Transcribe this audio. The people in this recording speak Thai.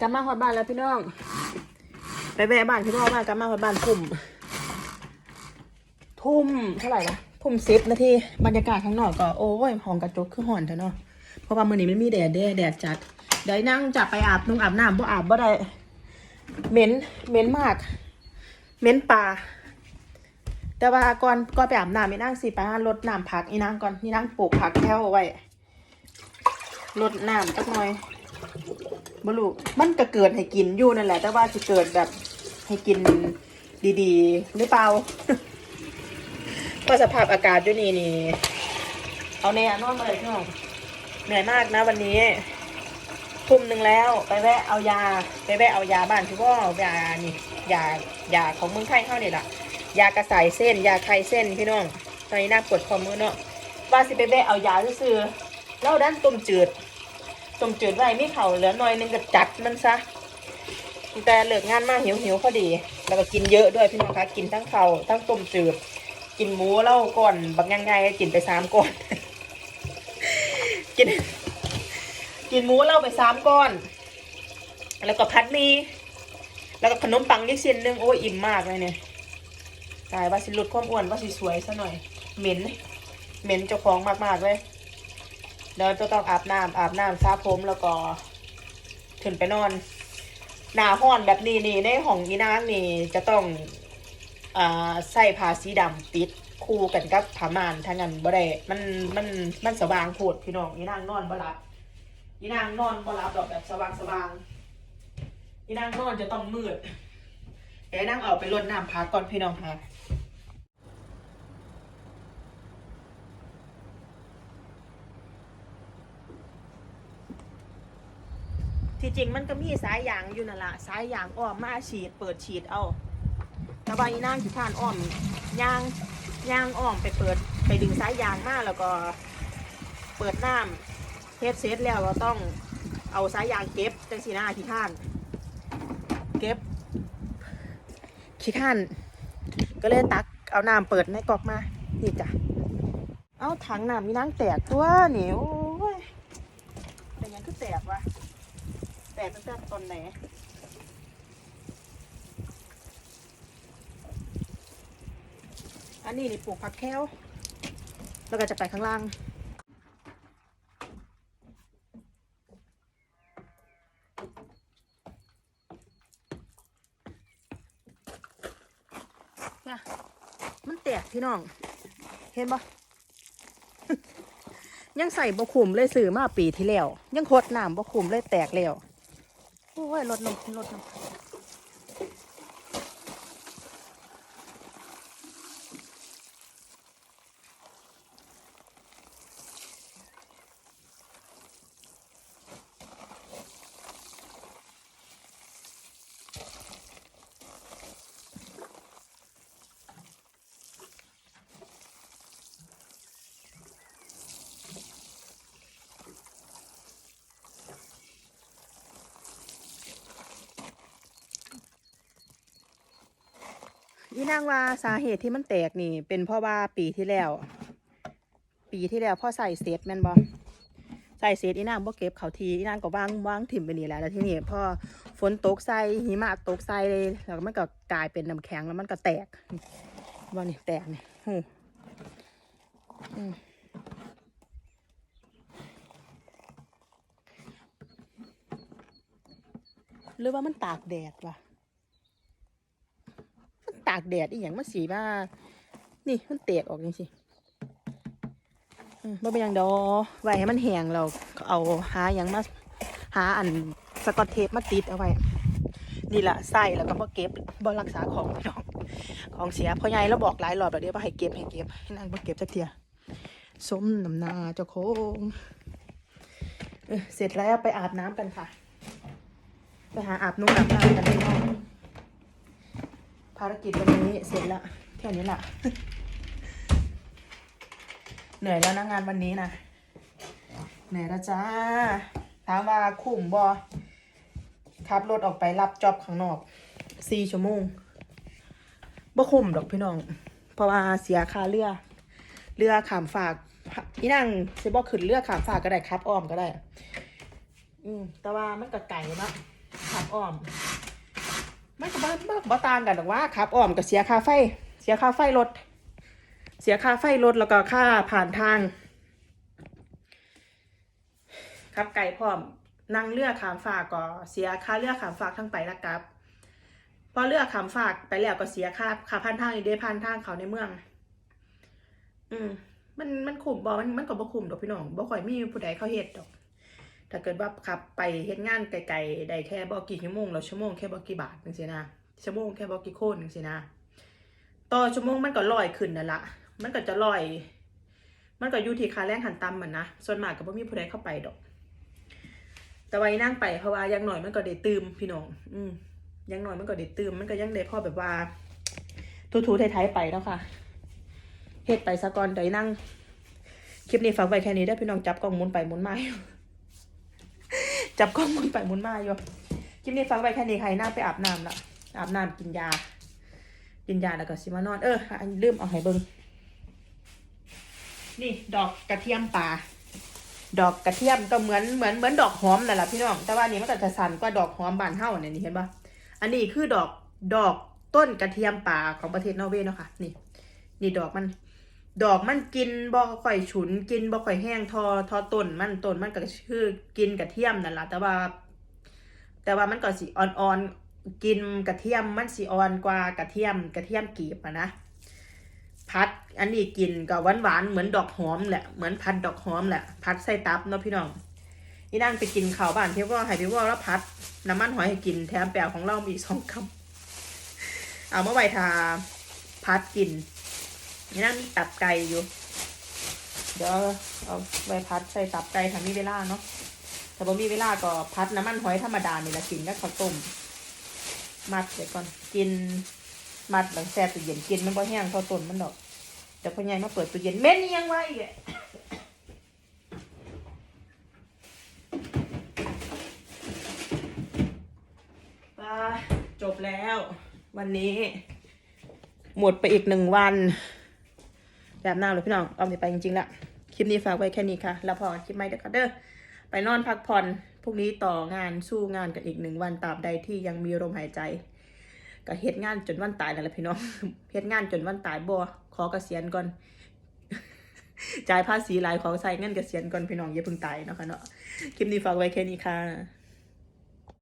กลับมาฮอดบ้านแล้วพี่น้อง ไปแวะบ้านพี่น้องมากลับมาฮอดบ้านทุ่ม ทุ่มเท่าไหร่ละทุ่มสิบนาทีบรรยากาศข้างนอกก็โอ้ยห้องกระจกคือห่อนเถอะเนาะเพราะว่ามื้อนี้มันมีแดดเด้แดดจัดเดี๋ยวนั่งจะไปอาบนุ่งอาบน้ำบ่อาบบ่ได้เหม็นเหม็นมากเหม็นปลาแต่ว่าก่อนก่อนไปอาบน้ำอีนั่งสิไปหารดน้ำผักอีนั่งก่อนอีนั่งปลูกผักแถวไว้รดน้ำสักหน่อย บ่รู้มันก็เกิดให้กินอยู่นั่นแหละ แต่ว่าจะเกิดแบบให้กินดีๆ หรือเปล่าก็สภาพอากาศอยู่นี่นี่ เอาเนี่ยนอนมาเลยพี่น้องเหนื่อยมากนะวันนี้ทุ่มหนึ่งแล้วไปแวะเอายา ไปแวะเอายาบ้านพี่ว่ายานี่ยายาของเมืองไทยเข้าเนี่ยล่ะ ยากระสายเส้น ยาคลายเส้นพี่น้องตอนนี้น่าปวดคอมือเนาะว่าสิไปแวะเอายาซื้อๆแล้วด้านต้มจืด ต้มจืดไว้มีเข่าเหลือหน่อยหนึงก็จัดมันซะแต่เลิกงานมากหิวหิวพอดี แล้วก็กินเยอะด้วยพี่น้องคะกินทั้งเข่าทั้งต้มจืดกินหมูเล่าก่อนบางยังไงกินไปสามก้อนกิน กินหมูเล่าไปสามก้อน แล้วก็พัดมีแล้วก็ขนมปังยี่เส้นหนึงโอ้ยอิ่มมากเลยเนี่ยตายว่าสิลดความอ้วนว่าสิสวยซะหน่อย เหม็น เหม็นเจ้าของมากๆเลย เดี๋ยวจะต้องอาบน้ำอาบน้ำซาผมแล้วก็ขึ้นไปนอน หนาห้อนแบบนี้นี่ในห้องอีนางนี่จะต้องอ่าใส่ผ้าสีดำปิดคู่กันกับผ้าม่านถ้างั้นบ่ได้มันมันมันสว่างโพดพี่น้องอีนางนอนบ่หลับอีนางนอนบ่หลับดอกแบบสว่างสว่างอีนางนอนจะต้องมืดเดี๋ยวนั่งเอาไปรดน้ำพักก่อนพี่น้องค่ะ ที่จริงมันก็มีสายยางอยู่นั่นละสายยางอ้อมมาฉีด เปิดฉีดเอาแต่ว่าอีนางที่ท่านอ้อมยางยางอ้อมไปเปิดไปดึงสายยางมาแล้วก็เปิดน้ำเทสเซตแล้วเราต้องเอาสายยางเก็บจังสีหน้าที่ท่านเก็บขี้ท่าน ก็เลยตักเอาน้ำเปิดในกอกมา นี่จ้ะเอาถังน้ำมีนางแตกตัวนี่โอ้ยแต่ยังคือแตกวะ แตกตั้งแต่ตอนไหนอันนี้นี่ปลูกผักแค้ว แล้วก็จะไปข้างล่างนี่มันแตกพี่น้อง เห็นปะยังใส่บะคุมเลยสื่อมาปีที่แล้ว ยังโคดน้ำบะคุมเลยแตกแล้ว โอ้ยลดลงลดลง อีนางว่าสาเหตุที่มันแตกนี่ เป็นเพราะว่าปีที่แล้ว ปีที่แล้วพ่อใส่เศษแม่นบอใส่เศษอีนางบ่เก็บเขาทีอีนางก็วางวางถิ่มไปนี่แหละแล้วที่นี้พอฝนตกใส่หิมะตกใส่เลยแล้วมันก็กลายเป็นน้ำแข็งแล้วมันก็แตกว่านี่แตกนี่หูหรือว่ามันตากแดดวะากแดดอีหยังมันสีว่านี่มันเตกออกจังสิมบ่เป็นยังดอไว้ให้มันแห้งเราก็เอาหาหยังมาหาอันสกอตเทปมาติดเอาไว้นี่แหละใส่แล้วก็บ่เก็บบ่รักษาของน้องของเสียพ่อใหญ่เราบอกหลายรอบแล้วเดี๋ยวว่าให้เก็บให้เก็บให้นางบ่เก็บสักเทียสมน้ำหนาเจ้าของเสร็จแล้วไปอาบน้ำกันค่ะ ไปหาอาบนุ่งอาบน้ำกันพี่น้อง ภารกิจวันนี้เสร็จแล้วแค่นี้แหละเหนื่อยแล้วนะงานวันนี้นะเหนื่อยแล้วจ้าถามว่าคุ้มบอขับรถออกไปรับจ็อบข้างนอกสี่ชั่วโมงบ่คุ้มดอกพี่น้อง เพราะว่าเสียค่าเรือ เรือขามฝากอีนั่งสิบอกขึ้นเรือขามฝากก็ได้ครับอ้อมก็ได้ อืมแต่ว่ามันก็ไก่เนาะขับอ้อม มันก็บ่บ่บ่ต่างกันหรอกว่าขับอ้อมกับเสียค่าไฟ เสียค่าไฟรถ เสียค่าไฟรถแล้วก็ค่าผ่านทางขับไก่พร้อมนั่งเรือขามฝากก็เสียค่าเรือขามฝากทั้งไปและกลับพอเรือขามฝากไปแล้วก็เสียค่าค่าผ่านทางอีกเด้ผ่านทางเขาในเมือง อืมมันมันคุ้มบ่มันมันก็บ่คุมดอกพี่น้องบ่ค่อยมีผู้ใดเขาเฮ็ดดอก ถ้าเกิดว่าขับไปเฮ็ดงานไกลๆได้แค่บ่กี่ชั่วโมงแล้วชั่วโมงแค่บ่กี่บาทจังซี่นะชั่วโมงแค่บ่กี่โคนจังซี่นะต่อชั่วโมงมันก็ร้อยขึ้นนั่นละมันก็จะร้อย มันก็อยู่ที่ค่าแรงขั้นต่ำมันนะส่วนมากก็บ่มีผู้ใดเข้าไปดอก แต่ว่าอีนั่งไปเพราะว่าย่างหน่อยมันก็ได้ตื่มพี่น้อง อืมยังหน่อยมันก็ได้ตื่มมันก็ยังได้พ่อแบบว่าทูๆไทยๆไปแล้วค่ะเฮ็ดไปซะก่อนเดี๋ยวอีนั่งคลิปนี้ฝากไว้แค่นี้ได้พี่น้องจับกล้องมุนไปมุนมาอยู่ จับกล้องมุนไปมุนมาอยู่คลิปนี้ฝากไว้แค่นี้ใครหน้าไปอาบน้ำละอาบน้ำกินยา กินยาแล้วก็สิมานอน เอออันลืมเอาให้เบิ่งนี่ดอกกระเทียมป่า ดอกกระเทียมก็เหมือนเหมือนเหมือนดอกหอมนั่นแหละพี่น้อง แต่ว่าอันนี้มันก็จะสั่นกว่าดอกหอมบานเฮาเนี่ยนี่เห็นปะอันนี้คือดอกดอกต้นกระเทียมป่าของประเทศนอร์เวย์เนาะค่ะ นี่ นี่ดอกมัน ดอกมันกินบ่ค่อยฉุนกินบ่ค่อยแห้งทอทอต้นมันต้นมันก็คือกินกระเทียมนั่นแหละแต่ว่า แต่ว่ามันก็สิอ่อนๆกินกระเทียมมันสิอ่อนกว่ากระเทียมกระเทียมกีบอะนะพัดอันนี้กินก็หวานๆเหมือนดอกหอมแหละเหมือนพัดดอกหอมแหละพัดใส่ตับเนาะพี่น้องนี่นั่งไปกินข้าวบ้านพี่ว่าให้พี่ว่าแล้วพัดน้ำมันหอยให้กินแถมแปลของเรามีอีกสองคำเอาเมื่อไหร่ทาพัดกิน นี่นั่งมีตับไก่อยู่ เดี๋ยวเอาไปพัดใส่ตับไก่ถ้ามีเวลาเนาะถ้าบ่มีเวลาก็พัดน้ำมันหอยธรรมดานี่ละกินกับข้าวต้ม มัดเดี๋ยวก่อนกินมัดหลังแช่ตู้เย็นกินมันบ่แห้งเท่าต้นมันดอกเดี๋ยวพ่อใหญ่มาเปิดตู้เย็นเม่นี่ยังไว้อีกอะไปจบแล้ว วันนี้ หมดไปอีกหนึ่งวัน แบบหน้าเลยพี่น้องเอาไปจริงๆละคลิปนี้ฝากไว้แค่นี้ค่ะ แล้วพอคลิปใหม่เด้อค่ะเด้อไปนอนพักผ่อนพรุ่งนี้ต่องานสู้งานกันอีกหนึ่งวันตราบใดที่ยังมีลมหายใจก็เฮ็ดงานจนวันตายนั่นแหละพี่น้องเฮ็ดงานจนวันตายบ่ขอเกษียณก่อนจ่ายภาษีหลายขอใส่เงินเกษียณก่อนพี่น้องอย่าเพิ่งตายเนาะค่ะเนาะคลิปนี้ฝากไว้แค่นี้ค่ะ